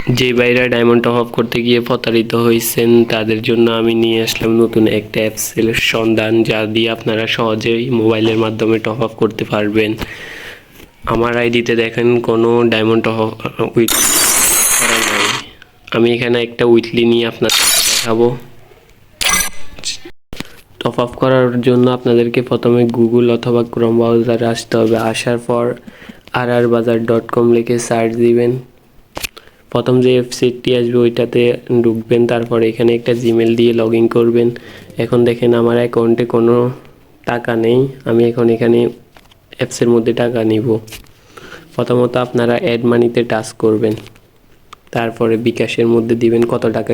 যে বাইরা diamond top up করতে গিয়ে প্রতারিত হয়েছেন তাদের জন্য আমি নিয়ে আসলাম নতুন একটা অ্যাপসের সন্ধান যা দিয়ে আপনারা সহজেই মোবাইলের মাধ্যমে টপ আপ করতে পারবেন। আমার আইডিতে দেখেন, কোনো ডায়মন্ড টপ আপ উইথ আমি এখানে একটা উইকলি নিয়ে আপনাদের দেখাবো। টপ আপ করার জন্য আপনাদেরকে প্রথমে গুগল অথবা ক্রোম ব্রাউজারে আসতে হবে। আসার পর আর আর বাজার ডট কম লিখে সার্চ দিবেন। প্রথম যে ওয়েবসাইটটি আসবে, ওইটাতে ঢুকবেন। তারপরে এখানে একটা জিমেল দিয়ে লগ ইন করবেন। এখন দেখেন আমার অ্যাকাউন্টে কোনো টাকা নেই। আমি এখন এখানে অ্যাপসের মধ্যে টাকা নিব। প্রথমত আপনারা অ্যাড মানিতে টাচ করবেন। তারপরে বিকাশের মধ্যে দিবেন। কত টাকা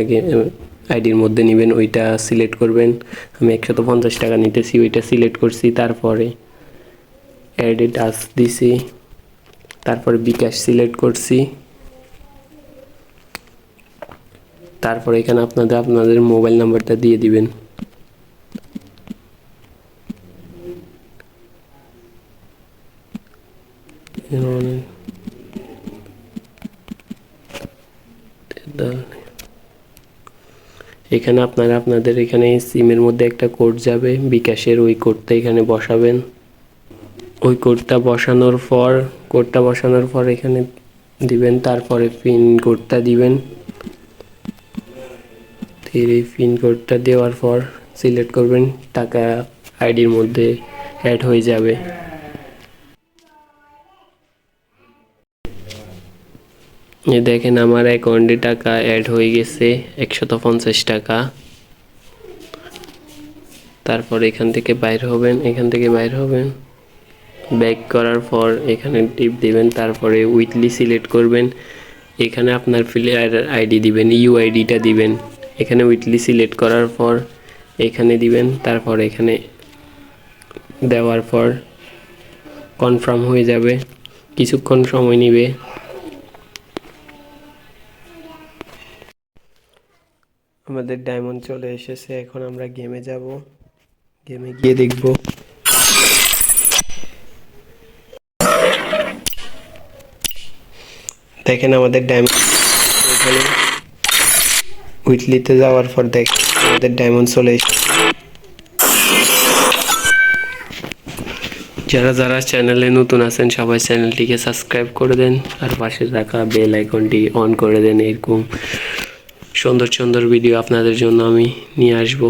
আইডির মধ্যে নেবেন, ওইটা সিলেক্ট করবেন। আমি একশত পঞ্চাশ টাকা নিতেছি, ওইটা সিলেক্ট করছি। তারপরে অ্যাডে টাচ দিছি। তারপরে বিকাশ সিলেক্ট করছি। তারপরে এখানে আপনাদের আপনাদের মোবাইল নাম্বারটা দিয়ে দিবেন। এখানে আপনারা, আপনাদের এখানে সিমের মধ্যে একটা কোড যাবে, বিকাশের ওই কোডটা এখানে বসাবেন। ওই কোডটা বসানোর পর, কোডটা বসানোর পর এখানে দিবেন, তারপরে পিন কোডটা দিবেন। এর এই পিন দেওয়ার পর সিলেক্ট করবেন, টাকা আইডির মধ্যে অ্যাড হয়ে যাবে। এই দেখেন আমার অ্যাকাউন্টে টাকা অ্যাড হয়ে গেছে, একশত পঞ্চাশ টাকা। তারপর এখান থেকে বাইর হবেন, এখান থেকে বাইর হবেন। ব্যাক করার পর এখানে টিপ দিবেন, তারপরে উইকলি সিলেক্ট করবেন। এখানে আপনার প্লেয়ার আইডি দিবেন ইউআইডিটা দিবেন। এখানে উইকলি সিলেক্ট করার পর এখানে দিবেন, তারপর এখানে দেওয়ার পর কনফার্ম হয়ে যাবে, কিছুক্ষণ সময় নেবে। আমাদের ডায়মন্ড চলে এসেছে, এখন আমরা গেমে যাব। গেমে গিয়ে দেখব। দেখেন আমাদের ডায়মন্ড এখানে উইকলিতে যাওয়ার পর দেখ, আমাদের ডায়মন্ড চলে যারা যারা চ্যানেলে নতুন আছেন, সবাই চ্যানেলটিকে সাবস্ক্রাইব করে দেন, আর পাশে থাকা বেল আইকনটি অন করে দেন, এরকম সুন্দর সুন্দর ভিডিও আপনাদের জন্য আমি নিয়ে আসব।